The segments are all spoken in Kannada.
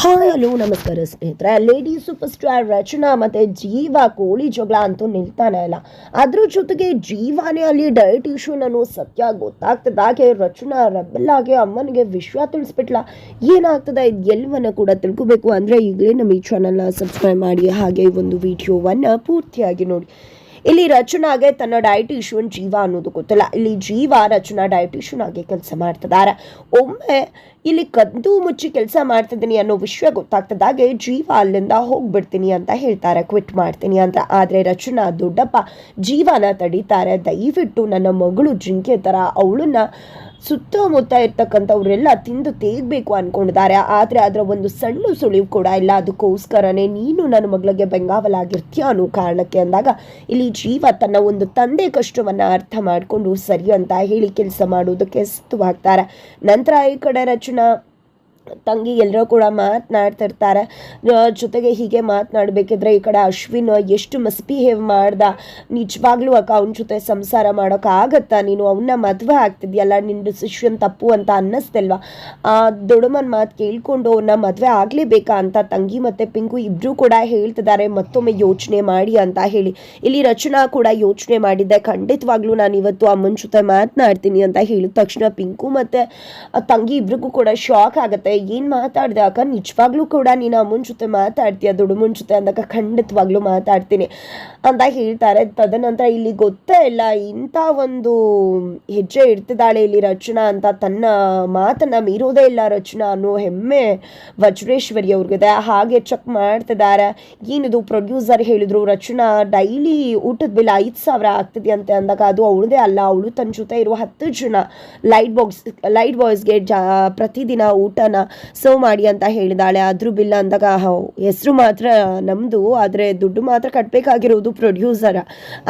ಹಾಯ್, ಹಲೋ, ನಮಸ್ಕಾರ ಸ್ನೇಹಿತರೆ. ಲೇಡಿ ಸೂಪರ್ ಸ್ಟಾರ್ ರಚನಾ ಮತ್ತೆ ಜೀವ ಕೋಳಿ ಜಗಳ ಅಂತೂ ನಿಲ್ತಾನೆ ಇಲ್ಲ. ಅದ್ರ ಜೊತೆಗೆ ಜೀವಾನೇ ಅಲ್ಲಿ ಡಯಟ್ ನಾನು ಸತ್ಯ ಗೊತ್ತಾಗ್ತದಾಗೆ ರಚನಾ ರಬ್ಬಲ್ ಆಗಿ ಅಮ್ಮನಿಗೆ ವಿಶ್ವ ತಿಳಿಸ್ಬಿಟ್ಲ. ಏನಾಗ್ತದೆ ಇದು ಕೂಡ ತಿಳ್ಕೊಬೇಕು. ಅಂದರೆ ಈಗಲೇ ನಮ್ಮ ಈ ಚಾನಲ್ನ ಸಬ್ಸ್ಕ್ರೈಬ್ ಮಾಡಿ. ಹಾಗೆ ಒಂದು ವಿಡಿಯೋವನ್ನು ಪೂರ್ತಿಯಾಗಿ ನೋಡಿ. ಇಲ್ಲಿ ರಚನಾಗೆ ತನ್ನ ಡಯಟಿಷಿಯನ್ ಜೀವ ಅನ್ನೋದು ಗೊತ್ತಿಲ್ಲ. ಇಲ್ಲಿ ಜೀವ, ರಚನಾ ಡಯಟಿಷಿಯನ್ ಆಗಿ ಕೆಲಸ ಮಾಡ್ತಿದ್ದಾರೆ. ಒಮ್ಮೆ ಇಲ್ಲಿ ಕದ್ದು ಮುಚ್ಚಿ ಕೆಲಸ ಮಾಡ್ತಿದ್ದೀನಿ ಅನ್ನೋ ವಿಷಯ ಗೊತ್ತಾಗ್ತದಾಗೆ ಜೀವ ಅಲ್ಲಿಂದ ಹೋಗ್ಬಿಡ್ತೀನಿ ಅಂತ ಹೇಳ್ತಾರೆ ಕ್ವಿಟ್ ಮಾಡ್ತೀನಿ ಅಂತ. ಆದರೆ ರಚನಾ ದೊಡ್ಡಪ್ಪ ಜೀವನ ತಡೀತಾರೆ. ದಯವಿಟ್ಟು ನನ್ನ ಮಗಳು ಜಿಂಕೆ ಥರ ಅವಳನ್ನ ಸುತ್ತಮುತ್ತ ಇರ್ತಕ್ಕಂಥವ್ರೆಲ್ಲ ತಿಂದು ತೇಗಬೇಕು ಅನ್ಕೊಂಡಿದ್ದಾರೆ. ಆದರೆ ಅದರ ಒಂದು ಸಣ್ಣ ಸುಳಿವು ಕೂಡ ಇಲ್ಲ. ಅದಕ್ಕೋಸ್ಕರನೇ ನೀನು ನನ್ನ ಮಗಳಿಗೆ ಬೆಂಗಾವಲಾಗಿರ್ತೀಯ ಅನ್ನೋ ಕಾರಣಕ್ಕೆ ಅಂದಾಗ ಇಲ್ಲಿ ಜೀವ ತನ್ನ ಒಂದು ತಂದೆ ಕಷ್ಟವನ್ನು ಅರ್ಥ ಮಾಡಿಕೊಂಡು ಸರಿ ಅಂತ ಹೇಳಿ ಕೆಲಸ ಮಾಡೋದಕ್ಕೆ ಸಿದ್ಧವಾಗ್ತಾರೆ. ನಂತರ ಈ ಕಡೆ ರಚನಾ ತಂಗಿ ಎಲ್ಲರೂ ಕೂಡ ಮಾತನಾಡ್ತಿರ್ತಾರೆ. ಜೊತೆಗೆ ಹೀಗೆ ಮಾತನಾಡಬೇಕಿದ್ರೆ ಈ ಕಡೆ ಅಶ್ವಿನ್ ಎಷ್ಟು ಮಿಸ್ಬಿಹೇವ್ ಮಾಡ್ದ. ನಿಜವಾಗ್ಲೂ ಅಕ್ಕ, ಅವನ ಜೊತೆ ಸಂಸಾರ ಮಾಡೋಕ್ಕಾಗತ್ತಾ ನೀನು? ಅವನ್ನ ಮದುವೆ ಆಗ್ತಿದ್ಯಲ್ಲ ನಿನ್ನ ಡಿಸಿಷನ್ ತಪ್ಪು ಅಂತ ಅನ್ನಿಸ್ತಿಲ್ವಾ? ಆ, ದೊಡ್ಡಮ್ಮನ ಮಾತು ಕೇಳಿಕೊಂಡು ಅವನ್ನ ಮದುವೆ ಆಗಲೇಬೇಕಾ ಅಂತ ತಂಗಿ ಮತ್ತು ಪಿಂಕು ಇಬ್ಬರೂ ಕೂಡ ಹೇಳ್ತಿದ್ದಾರೆ. ಮತ್ತೊಮ್ಮೆ ಯೋಚನೆ ಮಾಡಿ ಅಂತ ಹೇಳಿ. ಇಲ್ಲಿ ರಚನಾ ಕೂಡ ಯೋಚನೆ ಮಾಡಿದ್ದೆ. ಖಂಡಿತವಾಗ್ಲೂ ನಾನು ಇವತ್ತು ಅಮ್ಮನ ಜೊತೆ ಮಾತನಾಡ್ತೀನಿ ಅಂತ ಹೇಳಿದ ತಕ್ಷಣ ಪಿಂಕು ಮತ್ತು ತಂಗಿ ಇಬ್ರಿಗೂ ಕೂಡ ಶಾಕ್ ಆಗುತ್ತೆ. ಏನು ಮಾತಾಡ್ದೆ ಅಕ್ಕ ನಿಜವಾಗ್ಲೂ ಕೂಡ ನೀನು ಅಮ್ಮನ ಜೊತೆ ಮಾತಾಡ್ತೀಯ? ದುಡುಮನ್ ಜೊತೆ ಅಂದಾಗ ಖಂಡಿತವಾಗ್ಲೂ ಮಾತಾಡ್ತೀನಿ ಅಂತ ಹೇಳ್ತಾರೆ. ತದನಂತರ ಇಲ್ಲಿ ಗೊತ್ತೇ ಇಲ್ಲ, ಇಂಥ ಒಂದು ಹೆಜ್ಜೆ ಇಡ್ತಿದ್ದಾಳೆ ಇಲ್ಲಿ ರಚನಾ ಅಂತ. ತನ್ನ ಮಾತನ್ನ ಮೀರೋದೇ ಇಲ್ಲ ರಚನಾ ಅನ್ನೋ ಹೆಮ್ಮೆ ವಜ್ರೇಶ್ವರಿ ಅವ್ರಿಗಿದೆ. ಹಾಗೆ ಚೆಕ್ ಮಾಡ್ತಿದ್ದಾರೆ. ಏನಿದು ಪ್ರೊಡ್ಯೂಸರ್ ಹೇಳಿದ್ರು, ರಚನಾ ಡೈಲಿ ಊಟದ ಬಿಲ್ ಐದು ಸಾವಿರ ಆಗ್ತಿದೆ ಅಂತ ಅಂದಾಗ ಅದು ಅವಳದೇ ಅಲ್ಲ. ಅವಳು ತನ್ನ ಜೊತೆ ಇರುವ ಹತ್ತು ಜನ. ಲೈಟ್ ಬಾಕ್ಸ್ ಲೈಟ್ ಬಾಯ್ಸ್ಗೆ ಜಾ, ಪ್ರತಿದಿನ ಊಟನ ಸರ್ವ್ ಮಾಡಿ ಅಂತ ಹೇಳಿದಾಳೆ. ಆದರೂ ಬಿಲ್ಲ ಅಂದಾಗ ಹೆಸರು ಮಾತ್ರ ನಮ್ಮದು ಆದರೆ ದುಡ್ಡು ಮಾತ್ರ ಕಟ್ಟಬೇಕಾಗಿರೋದು ಪ್ರೊಡ್ಯೂಸರ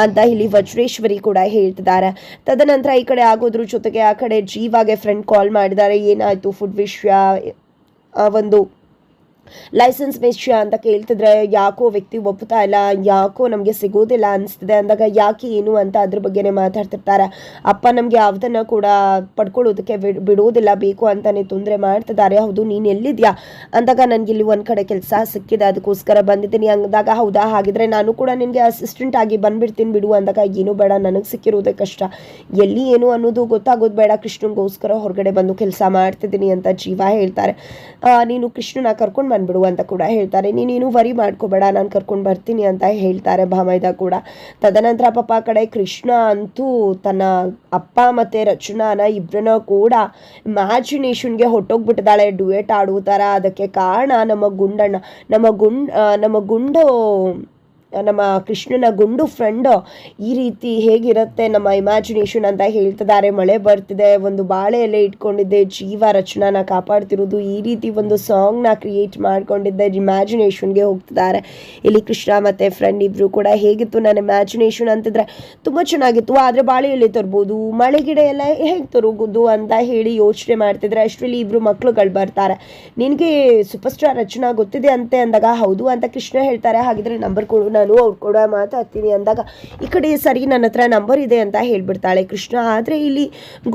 ಅಂತ ಇಲ್ಲಿ ವಜ್ರೇಶ್ವರಿ ಕೂಡ ಹೇಳ್ತಿದ್ದಾರೆ. ತದನಂತರ ಈ ಕಡೆ ಆಗೋದ್ರ ಜೊತೆಗೆ ಆ ಕಡೆ ಜೀವಾಗೆ ಫ್ರೆಂಡ್ ಕಾಲ್ ಮಾಡಿದ್ದಾರೆ. ಏನಾಯಿತು ಫುಡ್ ವಿಷಯ? ಒಂದು ಲೈಸೆನ್ಸ್ ವಿಷಯ ಅಂತ ಕೇಳ್ತಿದ್ರೆ ಯಾಕೋ ವ್ಯಕ್ತಿ ಒಪ್ಪುತ್ತಾ ಇಲ್ಲ, ಯಾಕೋ ನಮಗೆ ಸಿಗೋದಿಲ್ಲ ಅನಿಸ್ತಿದೆ ಅಂದಾಗ ಯಾಕೆ ಏನು ಅಂತ ಅದ್ರ ಬಗ್ಗೆನೇ ಮಾತಾಡ್ತಿರ್ತಾರೆ. ಅಪ್ಪ ನಮಗೆ ಯಾವುದನ್ನು ಕೂಡ ಪಡ್ಕೊಳ್ಳೋದಕ್ಕೆ ಬಿಡೋದಿಲ್ಲ, ಬೇಕು ಅಂತಾನೆ ತೊಂದರೆ ಮಾಡ್ತಿದ್ದಾರೆ. ಹೌದು, ನೀನು ಎಲ್ಲಿದ್ಯಾ? ಅಂದಾಗ ನನಗೆ ಇಲ್ಲಿ ಒಂದು ಕಡೆ ಕೆಲಸ ಸಿಕ್ಕಿದೆ, ಅದಕ್ಕೋಸ್ಕರ ಬಂದಿದ್ದೀನಿ ಅಂದಾಗ ಹೌದಾ? ಹಾಗಿದ್ರೆ ನಾನು ಕೂಡ ನಿನಗೆ ಅಸಿಸ್ಟೆಂಟ್ ಆಗಿ ಬಂದ್ಬಿಡ್ತೀನಿ ಬಿಡು ಅಂದಾಗ ಏನು ಬೇಡ, ನನಗೆ ಸಿಕ್ಕಿರೋದೇ ಕಷ್ಟ. ಎಲ್ಲಿ ಏನು ಅನ್ನೋದು ಗೊತ್ತಾಗೋದು ಬೇಡ. ಕೃಷ್ಣನಿಗೋಸ್ಕರ ಹೊರಗಡೆ ಬಂದು ಕೆಲಸ ಮಾಡ್ತಿದ್ದೀನಿ ಅಂತ ಜೀವ ಹೇಳ್ತಾರೆ. ನೀನು ಕೃಷ್ಣನ ಕರ್ಕೊಂಡು ಬಂದ್ಬಿಡು ಅಂತ ಕೂಡ ಹೇಳ್ತಾರೆ. ನೀನೇನು ವರಿ ಮಾಡ್ಕೋಬೇಡ, ನಾನು ಕರ್ಕೊಂಡು ಬರ್ತೀನಿ ಅಂತ ಹೇಳ್ತಾರೆ ಭಾಮೈದ ಕೂಡ. ತದನಂತರ ಪಾಪ ಕಡೆ ಕೃಷ್ಣ ಅಂತೂ ತನ್ನ ಅಪ್ಪ ಮತ್ತು ರಚನಾನ ಇಬ್ಬರನ್ನ ಕೂಡ ಇಮ್ಯಾಜಿನೇಷನ್ಗೆ ಹೊಟ್ಟೋಗ್ಬಿಟ್ಟಿದ್ದಾಳೆ. ಡುಯೆಟ್ ಆಡುವ ಥರ ಅದಕ್ಕೆ ಕಾರಣ ನಮ್ಮ ಗುಂಡಣ್ಣ, ನಮ್ಮ ಗುಂಡ್ ನಮ್ಮ ಗುಂಡು ನಮ್ಮ ಕೃಷ್ಣನ ಗುಂಡು ಫ್ರೆಂಡು ಈ ರೀತಿ ಹೇಗಿರುತ್ತೆ, ನಮ್ಮ ಇಮ್ಯಾಜಿನೇಷನ್ ಅಂತ ಹೇಳ್ತಿದ್ದಾರೆ. ಮಳೆ ಬರ್ತಿದೆ, ಒಂದು ಬಾಳೆ ಎಲೆ ಇಟ್ಕೊಂಡಿದ್ದೆ, ಜೀವ ರಚನಾನ ಕಾಪಾಡ್ತಿರೋದು, ಈ ರೀತಿ ಒಂದು ಸಾಂಗ್ನ ಕ್ರಿಯೇಟ್ ಮಾಡ್ಕೊಂಡಿದ್ದೆ ಇಮ್ಯಾಜಿನೇಷನ್ಗೆ ಹೋಗ್ತಿದ್ದಾರೆ. ಇಲ್ಲಿ ಕೃಷ್ಣ ಮತ್ತು ಫ್ರೆಂಡ್ ಇಬ್ಬರು ಕೂಡ ಹೇಗಿತ್ತು, ನನ್ನ ಇಮ್ಯಾಜಿನೇಷನ್ ಅಂತಿದ್ರೆ ತುಂಬ ಚೆನ್ನಾಗಿತ್ತು. ಆದರೆ ಬಾಳೆ ಎಲೆ ತರ್ಬೋದು, ಮಳೆ ಗಿಡ ಎಲ್ಲ ಹೇಗೆ ತರಗೋದು ಅಂತ ಹೇಳಿ ಯೋಚನೆ ಮಾಡ್ತಿದ್ರೆ ಅಷ್ಟರಲ್ಲಿ ಇಬ್ಬರು ಮಕ್ಳುಗಳು ಬರ್ತಾರೆ. ನಿನಗೆ ಸೂಪರ್ ಸ್ಟಾರ್ ರಚನಾ ಗೊತ್ತಿದೆ ಅಂತೆ ಅಂದಾಗ, ಹೌದು ಅಂತ ಕೃಷ್ಣ ಹೇಳ್ತಾರೆ. ಹಾಗಿದ್ರೆ ನಂಬರ್ ಕೊಡು, ನಾನು ಅವ್ರು ಕೂಡ ಮಾತಾಡ್ತೀನಿ ಅಂದಾಗ, ಈ ಕಡೆ ಸರಿ ನನ್ನ ಹತ್ರ ನಂಬರ್ ಇದೆ ಅಂತ ಹೇಳಿಬಿಡ್ತಾಳೆ ಕೃಷ್ಣ. ಆದರೆ ಇಲ್ಲಿ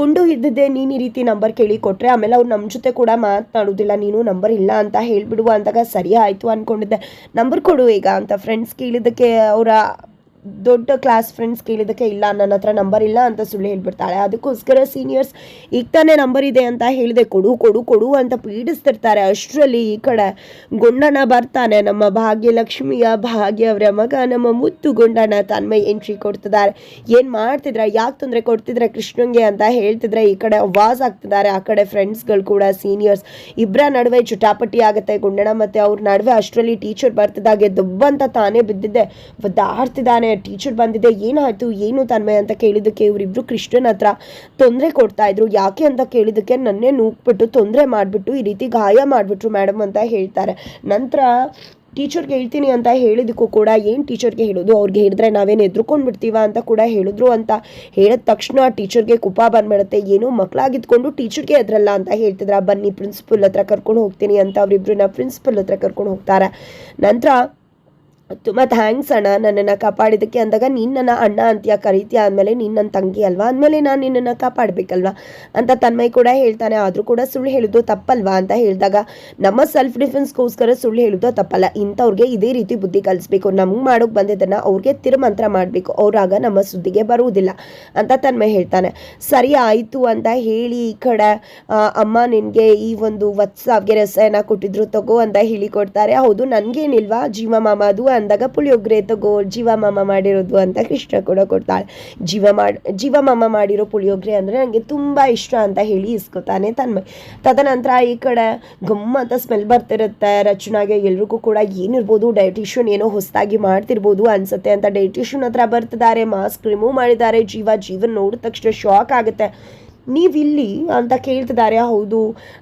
ಗುಂಡು ಇದ್ದದ್ದೇ ನೀನು ಈ ರೀತಿ ನಂಬರ್ ಕೇಳಿ ಕೊಟ್ಟರೆ ಆಮೇಲೆ ಅವ್ರು ನಮ್ಮ ಜೊತೆ ಕೂಡ ಮಾತನಾಡೋದಿಲ್ಲ, ನೀನು ನಂಬರ್ ಇಲ್ಲ ಅಂತ ಹೇಳಿಬಿಡುವ ಅಂದಾಗ ಸರಿ ಆಯಿತು ಅಂದ್ಕೊಂಡಿದ್ದೆ ನಂಬರ್ ಕೊಡು ಈಗ ಅಂತ ಫ್ರೆಂಡ್ಸ್ ಕೇಳಿದ್ದಕ್ಕೆ ಅವರ ದೊಡ್ಡ ಕ್ಲಾಸ್ ಫ್ರೆಂಡ್ಸ್ ಕೇಳಿದಕ್ಕೆ ಇಲ್ಲ, ನನ್ನ ಹತ್ರ ನಂಬರ್ ಇಲ್ಲ ಅಂತ ಸುಳ್ಳು ಹೇಳ್ಬಿಡ್ತಾಳೆ. ಅದಕ್ಕೋಸ್ಕರ ಸೀನಿಯರ್ಸ್ ಈಗ ತಾನೇ ನಂಬರ್ ಇದೆ ಅಂತ ಹೇಳಿದೆ, ಕೊಡು ಕೊಡು ಕೊಡು ಅಂತ ಪೀಡಿಸ್ತಿರ್ತಾರೆ. ಅಷ್ಟರಲ್ಲಿ ಈ ಕಡೆ ಗುಂಡನ ಬರ್ತಾನೆ, ನಮ್ಮ ಭಾಗ್ಯಲಕ್ಷ್ಮಿಯ ಭಾಗ್ಯ ಅವರ ಮಗ, ನಮ್ಮ ಮುತ್ತು ಗುಂಡನ ತನ್ಮಯ್ ಎಂಟ್ರಿ ಕೊಡ್ತಿದ್ದಾರೆ. ಏನು ಮಾಡ್ತಿದ್ರೆ? ಯಾಕೆ ತೊಂದರೆ ಕೊಡ್ತಿದ್ರೆ ಕೃಷ್ಣಂಗೆ ಅಂತ ಹೇಳ್ತಿದ್ರೆ ಈ ಕಡೆ ವಾಸ್ ಆಗ್ತಿದ್ದಾರೆ. ಆ ಕಡೆ ಫ್ರೆಂಡ್ಸ್ಗಳು ಕೂಡ ಸೀನಿಯರ್ಸ್ ಇಬ್ಬರ ನಡುವೆ ಚುಟಾಪಟಿ ಆಗುತ್ತೆ ಗುಂಡನ, ಮತ್ತು ಅವ್ರ ನಡುವೆ ಅಷ್ಟರಲ್ಲಿ ಟೀಚರ್ ಬರ್ತಿದ್ದಾಗೆ ದುಬ್ಬಂತ ತಾನೇ ಬಿದ್ದಿದ್ದೆ. ಒದ್ದಾಡ್ತಿದ್ದಾನೆ ಟೀಚರ್ ಬಂದಿದೆ, ಏನಾಯ್ತು, ಏನು ತನ್ಮಯ ಅಂತ ಕೇಳಿದ್ದಕ್ಕೆ ಇವರಿಬ್ರು ಕೃಷ್ಣನ ಹತ್ರ ತೊಂದರೆ ಕೊಡ್ತಾ ಇದ್ರು. ಯಾಕೆ ಅಂತ ಕೇಳಿದ್ದಕ್ಕೆ ನನ್ನೇ ನೂಕ್ಬಿಟ್ಟು ತೊಂದರೆ ಮಾಡಿಬಿಟ್ಟು ಈ ರೀತಿ ಗಾಯ ಮಾಡಿಬಿಟ್ರು ಮೇಡಮ್ ಅಂತ ಹೇಳ್ತಾರೆ. ನಂತರ ಟೀಚರ್ಗೆ ಹೇಳ್ತೀನಿ ಅಂತ ಹೇಳಿದಕ್ಕೂ ಕೂಡ ಏನು ಟೀಚರ್ಗೆ ಹೇಳೋದು? ಅವ್ರಿಗೆ ಹೇಳಿದ್ರೆ ನಾವೇನು ಎದ್ರುಕೊಂಡು ಬಿಡ್ತೀವ ಅಂತ ಕೂಡ ಹೇಳಿದ್ರು ಅಂತ ಹೇಳಿದ ತಕ್ಷಣ ಟೀಚರ್ಗೆ ಕುಪ ಬಂದ್ಬಿಡುತ್ತೆ. ಏನೋ ಮಕ್ಕಳಾಗಿದ್ಕೊಂಡು ಟೀಚರ್ಗೆ ಎದ್ರಲ್ಲ ಅಂತ ಹೇಳ್ತಿದ್ರ. ಬನ್ನಿ ಪ್ರಿನ್ಸಿಪಲ್ ಹತ್ರ ಕರ್ಕೊಂಡು ಹೋಗ್ತೀನಿ ಅಂತ ಅವರಿಬ್ರನ್ನ ಪ್ರಿನ್ಸಿಪಲ್ ಹತ್ರ ಕರ್ಕೊಂಡು ಹೋಗ್ತಾರೆ. ನಂತರ ತುಂಬ ಥ್ಯಾಂಕ್ಸ್ ಅಣ್ಣ ನನ್ನನ್ನು ಕಾಪಾಡಿದ್ದಕ್ಕೆ ಅಂದಾಗ ನೀನು ನನ್ನ ಅಣ್ಣ ಅಂತೀಯ ಕರೀತಿಯ? ಅಂದಮೇಲೆ ನೀನು ನನ್ನ ತಂಗಿ ಅಲ್ವಾ? ಅಂದಮೇಲೆ ನಾನು ನಿನ್ನನ್ನು ಕಾಪಾಡಬೇಕಲ್ವಾ? ಅಂತ ತನ್ಮಯ್ ಕೂಡ ಹೇಳ್ತಾನೆ. ಆದರೂ ಕೂಡ ಸುಳ್ಳು ಹೇಳೋದು ತಪ್ಪಲ್ವಾ ಅಂತ ಹೇಳಿದಾಗ, ನಮ್ಮ ಸೆಲ್ಫ್ ಡಿಫೆನ್ಸ್ಗೋಸ್ಕರ ಸುಳ್ಳು ಹೇಳೋದು ತಪ್ಪಲ್ಲ. ಇಂಥವ್ರಿಗೆ ಇದೇ ರೀತಿ ಬುದ್ಧಿ ಕಲಿಸ್ಬೇಕು. ನಮ್ಗೆ ಮಾಡೋಕೆ ಬಂದಿದ್ದನ್ನು ಅವ್ರಿಗೆ ತಿರುಮಂತ್ರ ಮಾಡಬೇಕು. ಅವರಾಗ ನಮ್ಮ ಸುದ್ದಿಗೆ ಬರುವುದಿಲ್ಲ ಅಂತ ತನ್ಮಯ್ ಹೇಳ್ತಾನೆ. ಸರಿ ಆಯಿತು ಅಂತ ಹೇಳಿ ಈ ಕಡೆ ಅಮ್ಮ ನಿನಗೆ ಈ ಒಂದು ವತ್ಸಾವ್ಗೆ ರಸಾಯನ ಕೊಟ್ಟಿದ್ರು, ತಗೋ ಅಂತ ಹೇಳಿಕೊಡ್ತಾರೆ ಹೌದು, ನನಗೇನಿಲ್ವಾ? ಜೀವ ಮಾಮ ಅದು ಅಂದಾಗ ಪುಳಿಯೋಗರೆ ತಗೋ ಜೀವ ಮಾಮ ಮಾಡಿರೋದು ಅಂತ ಕೃಷ್ಣ ಕೂಡ ಕೊಡ್ತಾಳೆ. ಜೀವ ಮಾಡಿ, ಜೀವ ಮಾಮ ಮಾಡಿರೋ ಪುಳಿಯೋಗರೆ ಅಂದರೆ ನನಗೆ ತುಂಬ ಇಷ್ಟ ಅಂತ ಹೇಳಿ ಇಸ್ಕೊತಾನೆ ತನ್ಮಯ್. ತದನಂತರ ಈ ಕಡೆ ಗಮ್ಮ ಅಂತ ಸ್ಮೆಲ್ ಬರ್ತಿರುತ್ತೆ. ರಚನಾಗೆ ಎಲ್ರಿಗೂ ಕೂಡ ಏನಿರ್ಬೋದು ಡೈಟಿಷಿಯನ್ ಏನೋ ಹೊಸದಾಗಿ ಮಾಡ್ತಿರ್ಬೋದು ಅನ್ಸುತ್ತೆ ಅಂತ ಡೈಟಿಷಿಯನ್ ಹತ್ರ ಬರ್ತಿದ್ದಾರೆ ಮಾಸ್ಕ್ ರಿಮೂವ್ ಮಾಡಿದ್ದಾರೆ, ಜೀವ, ಜೀವನ ನೋಡಿದ ತಕ್ಷಣ ಶಾಕ್ ಆಗುತ್ತೆ. ನೀವಿಲ್ಲಿ ಅಂತ ಕೇಳ್ತಿದ್ದಾರೆ, ಹೌದು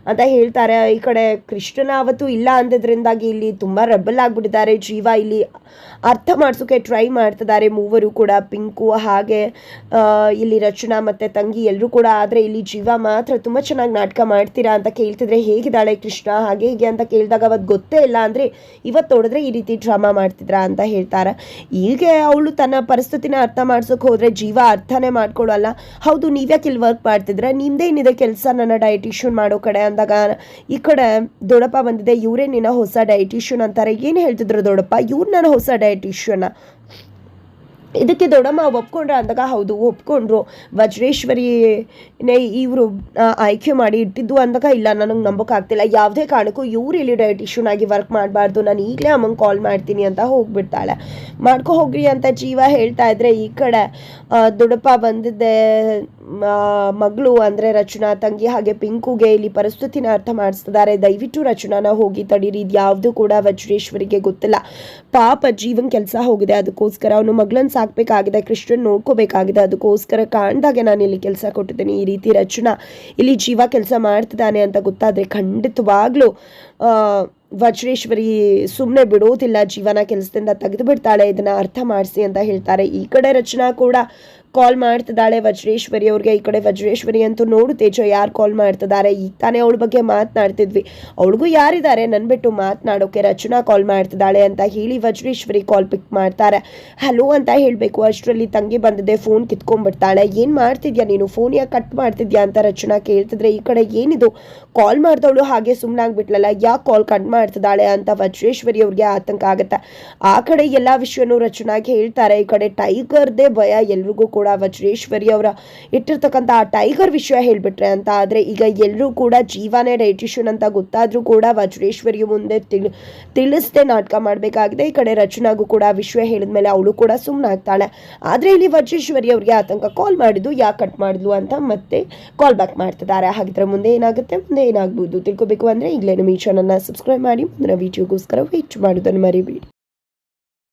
ಅಂತ ಹೇಳ್ತಾರೆ. ಈ ಕಡೆ ಕೃಷ್ಣನ ಅವತ್ತು ಇಲ್ಲ ಅಂದಿದ್ರಿಂದಾಗಿ ಇಲ್ಲಿ ತುಂಬ ರೆಬಲ್ ಆಗಿಬಿಟ್ಟಿದ್ದಾರೆ. ಜೀವ ಇಲ್ಲಿ ಅರ್ಥ ಮಾಡಿಸೋಕೆ ಟ್ರೈ ಮಾಡ್ತಿದ್ದಾರೆ ಮೂವರು ಕೂಡ, ಪಿಂಕು ಹಾಗೆ ಇಲ್ಲಿ ರಚನಾ ಮತ್ತು ತಂಗಿ ಎಲ್ಲರೂ ಕೂಡ. ಆದರೆ ಇಲ್ಲಿ ಜೀವ ಮಾತ್ರ ತುಂಬ ಚೆನ್ನಾಗಿ ನಾಟಕ ಮಾಡ್ತೀರಾ ಅಂತ ಕೇಳ್ತಿದ್ರೆ, ಹೇಗಿದ್ದಾಳೆ ಕೃಷ್ಣ, ಹಾಗೆ ಹೀಗೆ ಅಂತ ಕೇಳಿದಾಗ ಅವತ್ತು ಗೊತ್ತೇ ಇಲ್ಲ ಅಂದರೆ ಇವತ್ತು ನೋಡಿದ್ರೆ ಈ ರೀತಿ ಡ್ರಾಮಾ ಮಾಡ್ತಿದ್ರಾ ಅಂತ ಹೇಳ್ತಾರೆ. ಹೀಗೆ ಅವಳು ತನ್ನ ಪರಿಸ್ಥಿತಿನ ಅರ್ಥ ಮಾಡ್ಸೋಕೆ ಹೋದರೆ ಜೀವ ಅರ್ಥನೇ ಮಾಡ್ಕೊಳ್ಳಲ್ಲ ಹೌದು, ನೀವ್ಯಾಕೆ ಇಲ್ಲಿ ವರ್ಕ್ ಮಾಡ್ತಿದ್ರೆ ನಿಮ್ದೇನಿದೆ ಕೆಲಸ? ನನ್ನ ಡಯಟಿಷಿಯನ್ ಮಾಡೋ ಕಡೆ ಅಂದಾಗ, ಈ ಕಡೆ ದೊಡಪ್ಪ ಬಂದಿದೆ, ಇವರೇ ನಿನ್ನ ಹೊಸ ಡಯಟಿಷಿಯನ್ ಅಂತಾರೆ. ಏನು ಹೇಳ್ತಿದ್ರು ದೊಡ್ಡಪ್ಪ? ಇವ್ರು ನನ್ನ ಹೊಸ ಡಯಟಿಷಿಯನ್ನ ಇದಕ್ಕೆ ದೊಡ್ಡಮ್ಮ ಒಪ್ಕೊಂಡ್ರೆ ಅಂದಾಗ, ಹೌದು, ಒಪ್ಕೊಂಡ್ರು. ವಜ್ರೇಶ್ವರಿನೇ ಇವರು ಆಯ್ಕೆ ಮಾಡಿ ಇಟ್ಟಿದ್ದು ಅಂದಾಗ, ಇಲ್ಲ, ನನಗೆ ನಂಬೋಕ್ಕಾಗ್ತಿಲ್ಲ ಯಾವುದೇ ಕಾರಣಕ್ಕೂ ಇವ್ರು ಇಲ್ಲಿ ಡಯಟಿಷಿಯನ್ ಆಗಿ ವರ್ಕ್ ಮಾಡಬಾರ್ದು. ನಾನು ಈಗಲೇ ಅಮ್ಮಂಗೆ ಕಾಲ್ ಮಾಡ್ತೀನಿ ಅಂತ ಹೋಗ್ಬಿಡ್ತಾಳೆ. ಮಾಡ್ಕೊ ಹೋಗ್ರಿ ಅಂತ ಜೀವ ಹೇಳ್ತಾ ಇದ್ರೆ, ಈ ಕಡೆ ದೊಡಪ್ಪ ಬಂದಿದ್ದೆ ಮಗಳು ಅಂದರೆ ರಚನಾ ತಂಗಿ ಹಾಗೆ ಪಿಂಕುಗೆ ಇಲ್ಲಿ ಪರಿಸ್ಥಿತಿನ ಅರ್ಥ ಮಾಡಿಸ್ತಿದ್ದಾರೆ. ದಯವಿಟ್ಟು ರಚನಾನ ಹೋಗಿ ತಡೀರಿ. ಇದು ಯಾವುದು ಕೂಡ ವಜ್ರೇಶ್ವರಿಗೆ ಗೊತ್ತಿಲ್ಲ. ಪಾಪ ಜೀವನ್ ಕೆಲಸ ಹೋಗಿದೆ. ಅದಕ್ಕೋಸ್ಕರ ಅವನು ಮಗಳನ್ನ ಸಾಕಬೇಕಾಗಿದೆ. ಕೃಷ್ಣನ್ ನೋಡ್ಕೋಬೇಕಾಗಿದೆ. ಅದಕ್ಕೋಸ್ಕರ ಕಾಣ್ದಾಗೆ ನಾನು ಇಲ್ಲಿ ಕೆಲಸ ಕೊಟ್ಟಿದ್ದೀನಿ. ಈ ರೀತಿ ರಚನಾ ಇಲ್ಲಿ ಜೀವ ಕೆಲಸ ಮಾಡ್ತಿದ್ದಾನೆ ಅಂತ ಗೊತ್ತಾದರೆ ಖಂಡಿತವಾಗ್ಲೂ ವಜ್ರೇಶ್ವರಿ ಸುಮ್ಮನೆ ಬಿಡೋದಿಲ್ಲ. ಜೀವನ ಕೆಲಸದಿಂದ ತೆಗೆದು ಬಿಡ್ತಾಳೆ ಇದನ್ನ ಅರ್ಥ ಮಾಡಿಸಿ ಅಂತ ಹೇಳ್ತಾರೆ. ಈ ಕಡೆ ರಚನಾ ಕೂಡ ಕಾಲ್ ಮಾಡ್ತಿದ್ದಾಳೆ ವಜ್ರೇಶ್ವರಿ ಅವ್ರಿಗೆ. ಈ ಕಡೆ ವಜ್ರೇಶ್ವರಿ ಅಂತೂ ನೋಡು ತೇಜೋ ಯಾರು ಕಾಲ್ ಮಾಡ್ತಿದ್ದಾರೆ. ಈಗ ತಾನೇ ಅವಳ ಬಗ್ಗೆ ಮಾತನಾಡ್ತಿದ್ವಿ. ಅವಳಿಗೂ ಯಾರಿದ್ದಾರೆ ನನ್ನ ಬಿಟ್ಟು ಮಾತನಾಡೋಕೆ ರಚನಾ ಕಾಲ್ ಮಾಡ್ತಿದ್ದಾಳೆ ಅಂತ ಹೇಳಿ ವಜ್ರೇಶ್ವರಿ ಕಾಲ್ ಪಿಕ್ ಮಾಡ್ತಾರೆ. ಹಲೋ ಅಂತ ಹೇಳಬೇಕು. ಅಷ್ಟರಲ್ಲಿ ತಂಗಿ ಬಂದಿದೆ, ಫೋನ್ ಕಿತ್ಕೊಂಡ್ಬಿಡ್ತಾಳೆ. ಏನು ಮಾಡ್ತಿದ್ಯಾ ನೀನು? ಫೋನ್ ಯಾಕೆ ಕಟ್ ಮಾಡ್ತಿದ್ಯಾ ಅಂತ ರಚನಾ ಕೇಳ್ತಿದ್ರೆ, ಈ ಕಡೆ ಏನಿದು? ಕಾಲ್ ಮಾಡಿದವಳು ಹಾಗೆ ಸುಮ್ಮನಾಗ್ಬಿಟ್ಲಲ್ಲ ಯಾಕೆ ಕಾಲ್ ಕಟ್ ಮಾಡ್ತಿದ್ದಾಳೆ ಅಂತ ವಜ್ರೇಶ್ವರಿ ಅವ್ರಿಗೆ ಆತಂಕ ಆಗುತ್ತೆ. ಆ ಕಡೆ ಎಲ್ಲ ವಿಷಯನೂ ರಚನಾಗೆ ಹೇಳ್ತಾರೆ. ಈ ಕಡೆ ಟೈಗರ್ದೇ ಭಯ ಎಲ್ರಿಗೂ ಕೂಡ ವಜ್ರೇಶ್ವರಿ ಅವರ ಇಟ್ಟಿರ್ತಕ್ಕಂಥ ಆ ಟೈಗರ್ ವಿಷಯ ಹೇಳಿಬಿಟ್ರೆ ಅಂತ ಆದರೆ ಈಗ ಎಲ್ಲರೂ ಕೂಡ ಜೀವನೇ ಡೈಟಿಷನ್ ಅಂತ ಗೊತ್ತಾದರೂ ಕೂಡ ವಜ್ರೇಶ್ವರಿ ಮುಂದೆ ತಿಳಿ, ತಿಳಿಸದೆ ನಾಟಕ ಮಾಡಬೇಕಾಗಿದೆ. ಈ ಕಡೆ ರಚನಾಗೂ ಕೂಡ ವಿಷಯ ಹೇಳಿದ ಮೇಲೆ ಅವಳು ಕೂಡ ಸುಮ್ಮನಾಗ್ತಾಳೆ ಆದರೆ ಇಲ್ಲಿ ವಜ್ರೇಶ್ವರಿ ಅವರಿಗೆ ಆತಂಕ ಕಾಲ್ ಮಾಡಿದ್ದು ಯಾಕೆ ಕಟ್ ಮಾಡಿದ್ಲು ಅಂತ ಮತ್ತೆ ಕಾಲ್ ಬ್ಯಾಕ್ ಮಾಡ್ತಿದ್ದಾರೆ. ಹಾಗಿದ್ರೆ ಮುಂದೆ ಏನಾಗುತ್ತೆ? ಮುಂದೆ ಏನಾಗ್ಬೋದು? ತಿಳ್ಕೊಬೇಕು ಅಂದರೆ ಈಗಲೇ ನಮ್ಮ ಈ ಚಾನಲ್ನ ಸಬ್ಸ್ಕ್ರೈಬ್ ಮಾಡಿ. ಮುಂದಿನ ವೀಡಿಯೋಗೋಸ್ಕರ ವೆಯ್ಟ್ ಮಾಡೋದನ್ನು ಮರಿಬೇಡಿ.